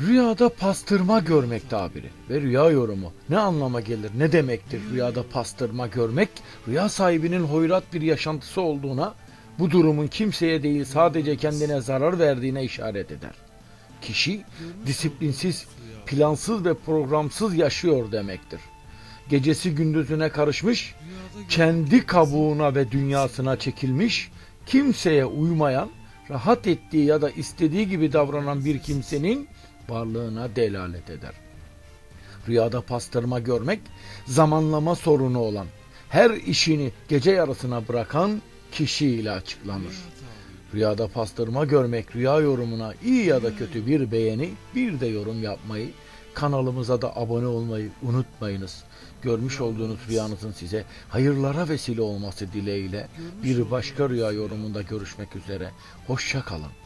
Rüyada pastırma görmek tabiri ve rüya yorumu ne anlama gelir, ne demektir rüyada pastırma görmek? Rüya sahibinin hoyrat bir yaşantısı olduğuna, bu durumun kimseye değil sadece kendine zarar verdiğine işaret eder. Kişi disiplinsiz, plansız ve programsız yaşıyor demektir. Gecesi gündüzüne karışmış, kendi kabuğuna ve dünyasına çekilmiş, kimseye uymayan, rahat ettiği ya da istediği gibi davranan bir kimsenin varlığına delalet eder. Rüyada pastırma görmek, zamanlama sorunu olan, her işini gece yarısına bırakan kişiyle açıklanır. Rüyada pastırma görmek rüya yorumuna iyi ya da kötü bir beğeni, bir de yorum yapmayı, kanalımıza da abone olmayı unutmayınız. Görmüş olduğunuz rüyanızın size hayırlara vesile olması dileğiyle bir başka rüya yorumunda görüşmek üzere. Hoşça kalın.